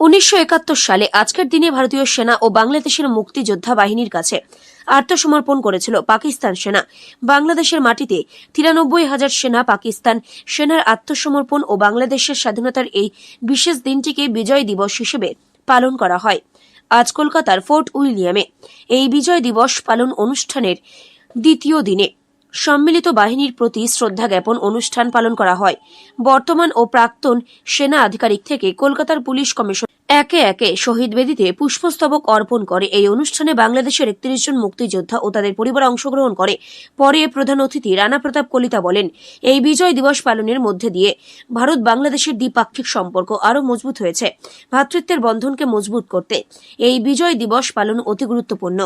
উনিশশো একাত্তর সালে আজকের দিনে ভারতীয় সেনা ও বাংলাদেশের মুক্তিযোদ্ধা বাহিনীর কাছে আত্মসমর্পণ করেছিল পাকিস্তান সেনা। বাংলাদেশের মাটিতে তিরানব্বই হাজার সেনা পাকিস্তান সেনার আত্মসমর্পণ ও বাংলাদেশের স্বাধীনতার এই বিশেষ দিনটিকে বিজয় দিবস হিসেবে পালন করা হয়। আজ কলকাতার ফোর্ট উইলিয়ামে এই বিজয় দিবস পালন অনুষ্ঠানের দ্বিতীয় দিনে সম্মিলিত বাহিনীর প্রতি শ্রদ্ধা জ্ঞাপন অনুষ্ঠান পালন করা হয়। বর্তমান ও প্রাক্তন সেনা আধিকারিক থেকে কলকাতার পুলিশ কমিশন একে একে শহীদ বেদিতে পুষ্পস্তবক অর্পণ করে। এই অনুষ্ঠানে বাংলাদেশের একত্রিশ জন মুক্তিযোদ্ধা ও তাদের পরিবার অংশগ্রহণ করে। পরে প্রধান অতিথি রানা প্রতাপ কলিতা বলেন, এই বিজয় দিবস পালনের মধ্যে দিয়ে ভারত বাংলাদেশের দ্বিপাক্ষিক সম্পর্ক আরও মজবুত হয়েছে। ভ্রাতৃত্বের বন্ধনকে মজবুত করতে এই বিজয় দিবস পালন অতি গুরুত্বপূর্ণ।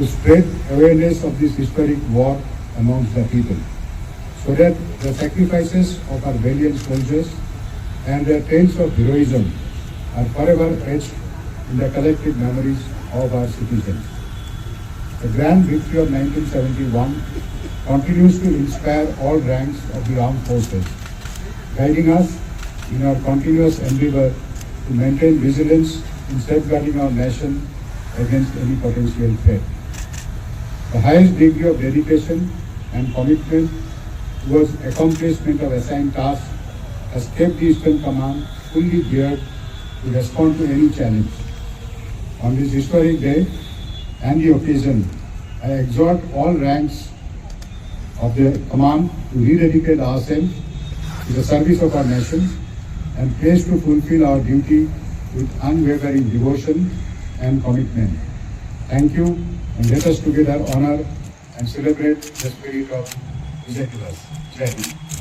To spread awareness of this historic war amongst the people so that the sacrifices of our valiant soldiers and their tales of heroism are forever etched in the collective memories of our citizens. The grand victory of 1971 continues to inspire all ranks of the armed forces, guiding us in our continuous endeavor to maintain vigilance in safeguarding our nation against any potential threat. The highest degree of dedication and commitment towards accomplishment of assigned tasks has kept the Eastern Command fully geared to respond to any challenge. On this historic day and the occasion, I exhort all ranks of the command to rededicate ourselves to the service of our nation and pledge to fulfill our duty with unwavering devotion and commitment. Thank you and let us together honor and celebrate the spirit of Vijay. Jai.